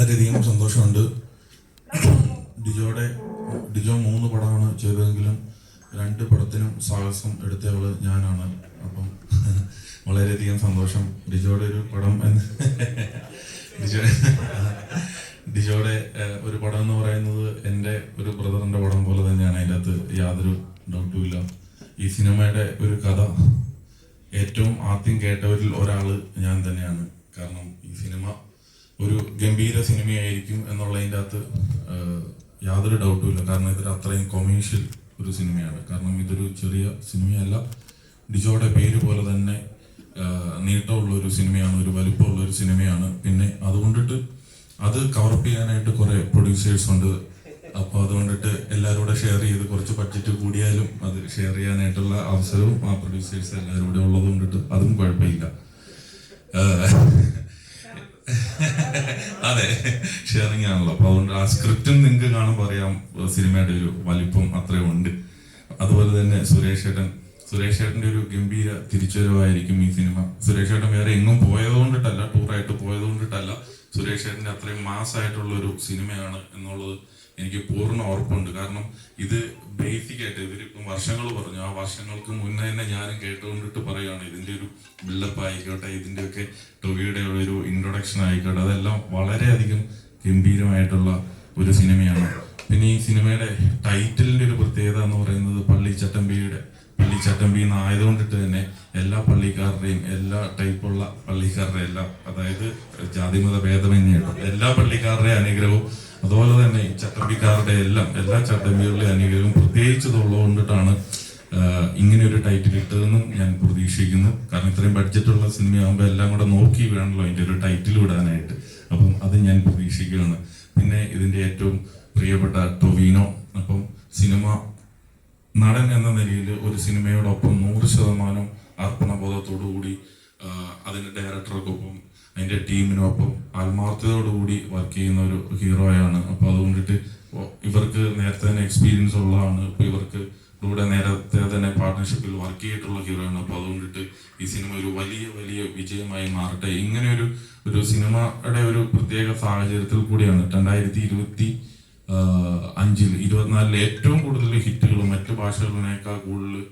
വളരെയധികം സന്തോഷമുണ്ട്. ഡിജോയുടെ ഡിജോ മൂന്ന് പടമാണ് ചെയ്തതെങ്കിലും രണ്ട് പടത്തിനും സാഹസം എടുത്തയാൾ ഞാനാണ്. അപ്പം വളരെയധികം സന്തോഷം. ഡിജോയുടെ ഒരു പടം എന്ന് ഡിജോ ഡിജോയുടെ ഒരു പടം എന്ന് പറയുന്നത് എന്റെ ഒരു ബ്രദറിന്റെ പടം പോലെ തന്നെയാണ്. അതിന്റെ അകത്ത് യാതൊരു ഡൗട്ടും ഇല്ല. ഈ സിനിമയുടെ ഒരു കഥ ഏറ്റവും ആദ്യം കേട്ടവരിൽ ഒരാൾ ഞാൻ തന്നെയാണ്. കാരണം ഈ സിനിമ ഒരു ഗംഭീര സിനിമയായിരിക്കും എന്നുള്ളതിന്റെ അകത്ത് യാതൊരു ഡൗട്ടും ഇല്ല. കാരണം ഇതൊരു അത്രയും കൊമേഴ്ഷ്യൽ ഒരു സിനിമയാണ്. കാരണം ഇതൊരു ചെറിയ സിനിമയല്ല. ഡിജോയുടെ പേര് പോലെ തന്നെ നീട്ടമുള്ള ഒരു സിനിമയാണ് ഒരു വലുപ്പമുള്ള ഒരു സിനിമയാണ്. പിന്നെ അതുകൊണ്ടിട്ട് അത് കവറപ്പ് ചെയ്യാനായിട്ട് കുറേ പ്രൊഡ്യൂസേഴ്സ് ഉണ്ട്. അപ്പൊ അതുകൊണ്ടിട്ട് എല്ലാവരും കൂടെ ഷെയർ ചെയ്ത് കുറച്ച് ബഡ്ജറ്റ് കൂടിയാലും അത് ഷെയർ ചെയ്യാനായിട്ടുള്ള അവസരവും ആ പ്രൊഡ്യൂസേഴ്സ് എല്ലാവരും കൂടെ ഉള്ളത് കൊണ്ടിട്ട് അതും കുഴപ്പമില്ല. അതെ ഷെയറിങ് ആണല്ലോ അപ്പൊ അതുകൊണ്ട് ആ സ്ക്രിപ്റ്റും നിങ്ങൾക്ക് കാണുമ്പോൾ അറിയാം സിനിമയുടെ ഒരു വലിപ്പം അത്രയും ഉണ്ട്. അതുപോലെ തന്നെ സുരേഷ് ഏട്ടൻ. സുരേഷ് ഏട്ടന്റെ ഒരു ഗംഭീര തിരിച്ചുവരവായിരിക്കും ഈ സിനിമ. സുരേഷ് ഏട്ടൻ വേറെ എങ്ങും പോയത് കൊണ്ടിട്ടല്ല ടൂറായിട്ട് പോയത് കൊണ്ടിട്ടല്ല സുരേഷ് ഏട്ടന്റെ അത്രയും മാസ് ആയിട്ടുള്ള ഒരു സിനിമയാണ് എന്നുള്ളത് എനിക്ക് പൂർണ ഉറപ്പുണ്ട്. കാരണം ഇത് ബേസിക് ആയിട്ട് വർഷങ്ങൾ പറഞ്ഞു. ആ വർഷങ്ങൾക്ക് മുന്നേ തന്നെ ഞാനും കേട്ടുകൊണ്ടിട്ട് പറയുകയാണ് ഇതിന്റെ ഒരു ബിൽഡപ്പ് ആയിക്കോട്ടെ ഇതിന്റെ ഒക്കെ ടൊവിയുടെ ഒരു ഇൻട്രൊഡക്ഷൻ ആയിക്കോട്ടെ. അതെല്ലാം വളരെയധികം ഗംഭീരമായിട്ടുള്ള ഒരു സിനിമയാണ്. പിന്നെ ഈ സിനിമയുടെ ടൈറ്റിലിന്റെ ഒരു പ്രത്യേകത എന്ന് പറയുന്നത് പള്ളി ചട്ടമ്പിയുടെ പള്ളി ചട്ടമ്പി എന്നായതുകൊണ്ടിട്ട് തന്നെ എല്ലാ പള്ളിക്കാരുടെയും എല്ലാ ടൈപ്പുള്ള പള്ളിക്കാരുടെ എല്ലാം അതായത് ജാതിമത ഭേദമന്യേട്ടോ എല്ലാ പള്ളിക്കാരുടെയും അനുഗ്രഹവും അതുപോലെ തന്നെ ചട്ടമ്പിക്കാരുടെ എല്ലാം എല്ലാ ചട്ടമ്പികളുടെയും അനുഗ്രഹവും പ്രത്യേകിച്ച് ഇങ്ങനെ ഒരു ടൈറ്റിൽ ഇട്ടതെന്നും ഞാൻ പ്രതീക്ഷിക്കുന്നു. കാരണം ഇത്രയും ബഡ്ജറ്റുള്ള സിനിമയാകുമ്പോൾ എല്ലാം കൂടെ നോക്കി വേണമല്ലോ അതിന്റെ ഒരു ടൈറ്റിൽ വിടാനായിട്ട് അപ്പം അത് ഞാൻ പ്രതീക്ഷിക്കുകയാണ്. പിന്നെ ഇതിന്റെ ഏറ്റവും പ്രിയപ്പെട്ട ടൊവീനോ അപ്പം സിനിമ നടൻ എന്ന നിലയിൽ ഒരു സിനിമയോടൊപ്പം നൂറ് ശതമാനം അർപ്പണബോധത്തോടുകൂടി അതിന്റെ ഡയറക്ടർക്കൊപ്പം അതിന്റെ ടീമിനൊപ്പം ആത്മാർത്ഥതയോടുകൂടി വർക്ക് ചെയ്യുന്ന ഒരു ഹീറോയാണ്. അപ്പോൾ അതുകൊണ്ടിട്ട് ഇവർക്ക് നേരത്തെ തന്നെ എക്സ്പീരിയൻസ് ഉള്ളതാണ്. ഇപ്പൊ ഇവർക്ക് ഇവിടെ നേരത്തെ തന്നെ പാർട്ട്ണർഷിപ്പിൽ വർക്ക് ചെയ്തിട്ടുള്ള ഹീറോയാണ്. അപ്പോൾ അതുകൊണ്ടിട്ട് ഈ സിനിമ ഒരു വലിയ വലിയ വിജയമായി മാറട്ടെ. ഇങ്ങനെ ഒരു ഒരു സിനിമയുടെ ഒരു പ്രത്യേക സാഹചര്യത്തിൽ കൂടിയാണ്. രണ്ടായിരത്തി ഇരുപത്തി അഞ്ചിൽ ഇരുപത്തിനാലിൽ ഏറ്റവും കൂടുതൽ ഹിറ്റുകൾ മറ്റു ഭാഷകളിനേക്കാൾ കൂടുതൽ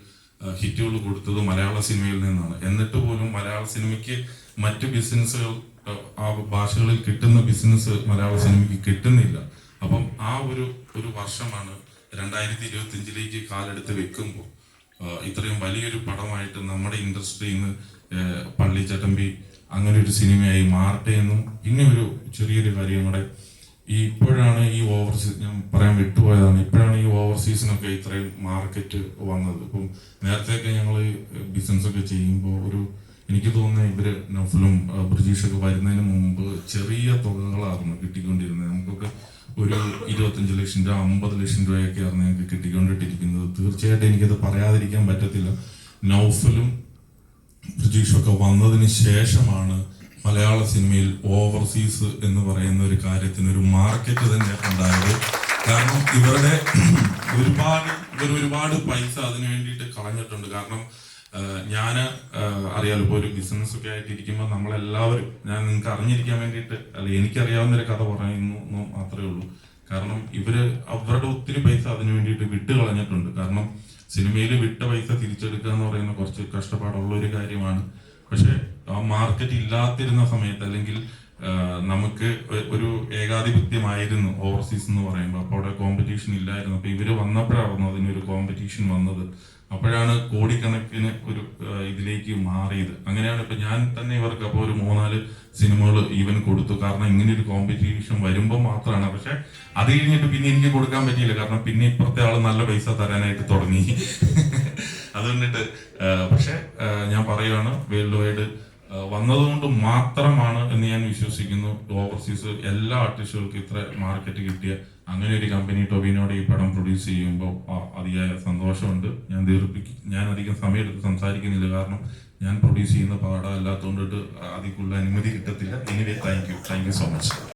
ഹിറ്റുകൾ കൊടുത്തത് മലയാള സിനിമയിൽ നിന്നാണ്. എന്നിട്ട് പോലും മലയാള സിനിമയ്ക്ക് മറ്റു ബിസിനസ്സുകൾ ആ ഭാഷകളിൽ കിട്ടുന്ന ബിസിനസ് മലയാള സിനിമയ്ക്ക് കിട്ടുന്നില്ല. അപ്പം ആ ഒരു ഒരു വർഷമാണ് രണ്ടായിരത്തി ഇരുപത്തി അഞ്ചിലേക്ക് കാലെടുത്ത് വെക്കുമ്പോൾ ഇത്രയും വലിയൊരു പടമായിട്ട് നമ്മുടെ ഇൻഡസ്ട്രിയിൽ നിന്ന് പള്ളിച്ചട്ടമ്പി അങ്ങനെ ഒരു സിനിമയായി മാറട്ടെ എന്നും പിന്നെ ഒരു ചെറിയൊരു കാര്യം കൂടെ ഈ ഇപ്പോഴാണ് ഈ ഓവർസീസ് ഞാൻ പറയാൻ വിട്ടുപോയതാണ്. ഇപ്പോഴാണ് ഈ ഓവർസീസിനൊക്കെ ഇത്രയും മാർക്കറ്റ് വന്നത്. ഇപ്പം നേരത്തെയൊക്കെ ഞങ്ങൾ ബിസിനസ് ഒക്കെ ചെയ്യുമ്പോൾ ഒരു എനിക്ക് തോന്നുന്നത് ഇവർ നഫലും ബ്രിജീഷൊക്കെ വരുന്നതിന് മുമ്പ് ചെറിയ തുകകളായിരുന്നു കിട്ടിക്കൊണ്ടിരുന്നത്. നമുക്കൊക്കെ ഒരു ഇരുപത്തഞ്ച് ലക്ഷം രൂപ അമ്പത് ലക്ഷം രൂപയൊക്കെ ആയിരുന്നു ഞങ്ങൾക്ക് കിട്ടിക്കൊണ്ടിട്ടിരിക്കുന്നത്. തീർച്ചയായിട്ടും എനിക്കത് പറയാതിരിക്കാൻ പറ്റത്തില്ല. നൗഫലും ബ്രിജീഷൊക്കെ വന്നതിന് ശേഷമാണ് മലയാള സിനിമയിൽ ഓവർസീസ് എന്ന് പറയുന്ന ഒരു കാര്യത്തിന് ഒരു മാർക്കറ്റ് തന്നെ ഉണ്ടായത്. കാരണം ഇവരുടെ ഒരുപാട് ഇവർ ഒരുപാട് പൈസ അതിനു വേണ്ടിയിട്ട് കളഞ്ഞിട്ടുണ്ട്. കാരണം ഞാൻ അറിയാലോ ഇപ്പോൾ ഒരു ബിസിനസ് ഒക്കെ ആയിട്ട് ഇരിക്കുമ്പോൾ നമ്മളെല്ലാവരും ഞാൻ നിങ്ങൾക്ക് അറിഞ്ഞിരിക്കാൻ വേണ്ടിയിട്ട് അല്ല എനിക്കറിയാവുന്ന ഒരു കഥ പറയുന്നു എന്ന് മാത്രമേ ഉള്ളൂ. കാരണം ഇവർ അവരുടെ ഒത്തിരി പൈസ അതിനു വേണ്ടിയിട്ട് വിട്ട് കളഞ്ഞിട്ടുണ്ട്. കാരണം സിനിമയിൽ വിട്ട പൈസ തിരിച്ചെടുക്കുക എന്ന് പറയുന്ന കുറച്ച് കഷ്ടപ്പാടുള്ള ഒരു കാര്യമാണ്. പക്ഷെ മാർക്കറ്റ് ഇല്ലാത്തിരുന്ന സമയത്ത് അല്ലെങ്കിൽ നമുക്ക് ഒരു ഏകാധിപത്യമായിരുന്നു ഓവർസീസ് എന്ന് പറയുമ്പോൾ. അപ്പോൾ അവിടെ കോമ്പറ്റീഷൻ ഇല്ലായിരുന്നു. അപ്പൊ ഇവർ വന്നപ്പോഴായിരുന്നു അതിനൊരു കോമ്പറ്റീഷൻ വന്നത്. അപ്പോഴാണ് കോടിക്കണക്കിന് ഒരു ഇതിലേക്ക് മാറിയത്. അങ്ങനെയാണ് ഇപ്പൊ ഞാൻ തന്നെ ഇവർക്ക് അപ്പോൾ ഒരു മൂന്നാൽ സിനിമകൾ ഈവൻ കൊടുത്തു. കാരണം ഇങ്ങനെ ഒരു കോമ്പറ്റീഷൻ വരുമ്പോൾ മാത്രമാണ് പക്ഷെ അത് കഴിഞ്ഞിട്ട് പിന്നെ എനിക്ക് കൊടുക്കാൻ പറ്റിയില്ല. കാരണം പിന്നെ ഇപ്പുറത്തെ ആൾ നല്ല പൈസ തരാനായിട്ട് തുടങ്ങി. അതുകൊണ്ടിട്ട് പക്ഷെ ഞാൻ പറയുകയാണ് വേൾഡ് വൈഡ് വന്നതുകൊണ്ട് മാത്രമാണ് എന്ന് ഞാൻ വിശ്വസിക്കുന്നു. ഓവർസീസ് എല്ലാ ആർട്ടിസ്റ്റുകൾക്കും ഇത്ര മാർക്കറ്റ് കിട്ടിയ അങ്ങനെ ഒരു കമ്പനി ടൊബിനോട് ഈ പടം പ്രൊഡ്യൂസ് ചെയ്യുമ്പോൾ അതിയായ സന്തോഷമുണ്ട്. ഞാൻ ദീർഘിപ്പിക്കും ഞാൻ അധികം സമയമെടുത്ത് സംസാരിക്കുന്നില്ല. കാരണം ഞാൻ പ്രൊഡ്യൂസ് ചെയ്യുന്ന പാടം അല്ലാത്തതുകൊണ്ടിട്ട് അതിക്കുള്ള അനുമതി കിട്ടത്തില്ല. Anyway thank you thank you so much